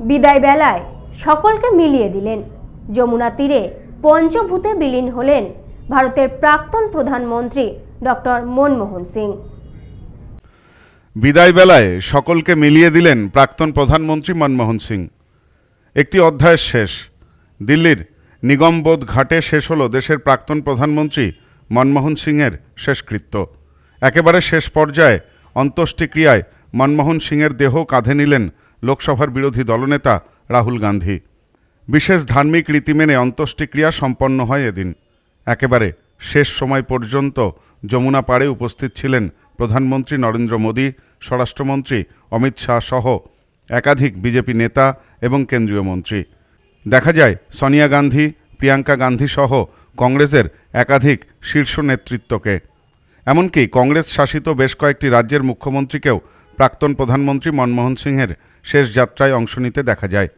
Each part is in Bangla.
বিদায় বেলায় সকলকে মিলিয়ে দিলেন। যমুনা তীরে পঞ্চভূতে বিলীন হলেন ভারতের প্রাক্তন প্রধানমন্ত্রী ডক্টর মনমোহন সিং। বিদায় বেলায় সকলকে মিলিয়ে দিলেন প্রাক্তন প্রধানমন্ত্রী মনমোহন সিং। একটি অধ্যায়ের শেষ। দিল্লির নিগমবোধ ঘাটে শেষ হলো দেশের প্রাক্তন প্রধানমন্ত্রী মনমোহন সিংয়ের শেষকৃত্য। একেবারে শেষ পর্যায়ে অন্ত্যেষ্টিক্রিয়ায় মনমোহন সিংয়ের দেহ কাঁধে নিলেন লোকসভার বিরোধী দলনেতা রাহুল গান্ধী। বিশেষ ধার্মিক রীতি মেনে অন্ত্যেষ্টিক্রিয়া সম্পন্ন হয় এদিন। একেবারে শেষ সময় পর্যন্ত যমুনা পাড়ে উপস্থিত ছিলেন প্রধানমন্ত্রী নরেন্দ্র মোদী, স্বরাষ্ট্রমন্ত্রী অমিত শাহ সহ একাধিক বিজেপি নেতা এবং কেন্দ্রীয় মন্ত্রী। দেখা যায়, সোনিয়া গান্ধী, প্রিয়াঙ্কা গান্ধী সহ কংগ্রেসের একাধিক শীর্ষ নেতৃত্বকে। এমনকি কংগ্রেস শাসিত বেশ কয়েকটি রাজ্যের মুখ্যমন্ত্রীকেও প্রাক্তন প্রধানমন্ত্রী মনমোহন সিংহের শেষ যাত্রায় অংশ নিতে দেখা যায়।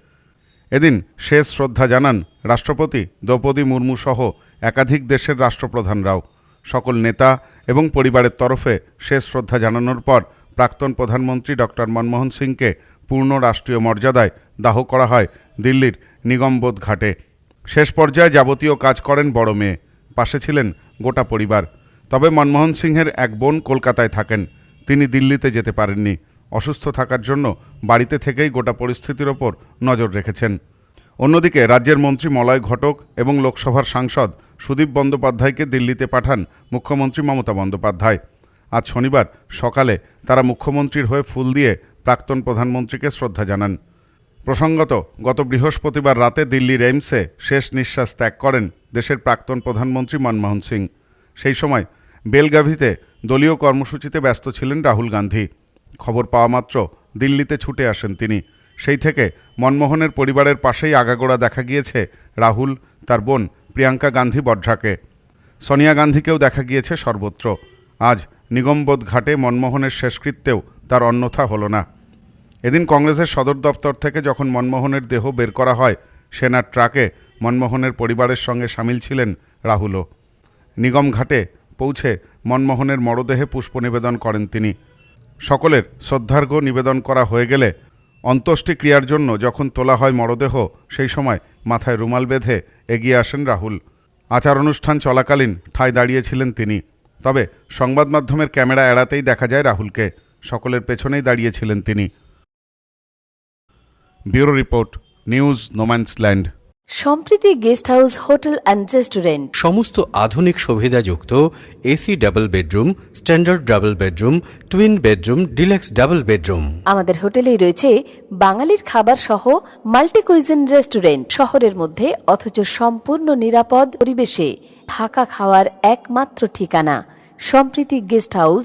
এদিন শেষ শ্রদ্ধা জানান রাষ্ট্রপতি দ্রৌপদী মুর্মু সহ একাধিক দেশের রাষ্ট্রপ্রধানরাও। সকল নেতা এবং পরিবারের তরফে শেষ শ্রদ্ধা জানানোর পর প্রাক্তন প্রধানমন্ত্রী ডক্টর মনমোহন সিংকে পূর্ণ রাষ্ট্রীয় মর্যাদায় দাহ করা হয় দিল্লির নিগমবোধ ঘাটে। শেষ পর্যায়ে যাবতীয় কাজ করেন বড় মেয়ে। পাশে ছিলেন গোটা পরিবার। তবে মনমোহন সিংহের এক বোন কলকাতায় থাকেন। তিনি দিল্লিতে যেতে পারেননি। অসুস্থ থাকার জন্য বাড়িতে থেকেই গোটা পরিস্থিতির ওপর নজর রেখেছেন। অন্যদিকে রাজ্যের মন্ত্রী মলয় ঘটক এবং লোকসভার সাংসদ সুদীপ বন্দ্যোপাধ্যায়কে দিল্লিতে পাঠান মুখ্যমন্ত্রী মমতা বন্দ্যোপাধ্যায়। আজ শনিবার সকালে তারা মুখ্যমন্ত্রীর হয়ে ফুল দিয়ে প্রাক্তন প্রধানমন্ত্রীকে শ্রদ্ধা জানান। প্রসঙ্গত, গত বৃহস্পতিবার রাতে দিল্লির এইমসে শেষ নিঃশ্বাস ত্যাগ করেন দেশের প্রাক্তন প্রধানমন্ত্রী মনমোহন সিং। সেই সময় বেলগাভিতে দলীয় কর্মসূচিতে ব্যস্ত ছিলেন রাহুল গান্ধী। খবর পাওয়া মাত্র দিল্লিতে ছুটে আসেন তিনি। সেই থেকে মনমোহনের পরিবারের পাশেই আগাগোড়া দেখা গিয়েছে রাহুল, তার বোন প্রিয়াঙ্কা গান্ধী বড্রাকে সোনিয়া গান্ধীকেও দেখা গিয়েছে সর্বত্র। আজ নিগমবোধ ঘাটে মনমোহনের শেষকৃত্যেও তার অন্যথা হলো না। এদিন কংগ্রেসের সদর দপ্তর থেকে যখন মনমোহনের দেহ বের করা হয়, সেনার ট্রাকে মনমোহনের পরিবারের সঙ্গে সামিল ছিলেন রাহুলও। নিগম ঘাটে পৌঁছে মনমোহনের মরদেহে পুষ্প নিবেদন করেন তিনি। সকলের শ্রদ্ধার্ঘ্য নিবেদন করা হয়ে গেলে অন্ত্যেষ্টিক্রিয়ার জন্য যখন তোলা হয় মরদেহ, সেই সময় মাথায় রুমাল বেঁধে এগিয়ে আসেন রাহুল। আচার অনুষ্ঠান চলাকালীন ঠায় দাঁড়িয়েছিলেন তিনি। তবে সংবাদ মাধ্যমের ক্যামেরা এড়াতেই দেখা যায় রাহুলকে। সকলের পেছনেই দাঁড়িয়েছিলেন তিনি। Bureau report, news, no man's land. Sampriti guest house hotel and restaurant. সমস্ত আধুনিক সুবিধাযুক্ত AC double bedroom standard double bedroom twin bedroom deluxe double bedroom. আমাদের হোটেলেই রয়েছে বাঙালির খাবার সহ মাল্টি কুইজিন রেস্টুরেন্ট। শহরের মধ্যে অথচ সম্পূর্ণ নিরাপদ পরিবেশে থাকা খাওয়ার একমাত্র ঠিকানা। Sampriti guest house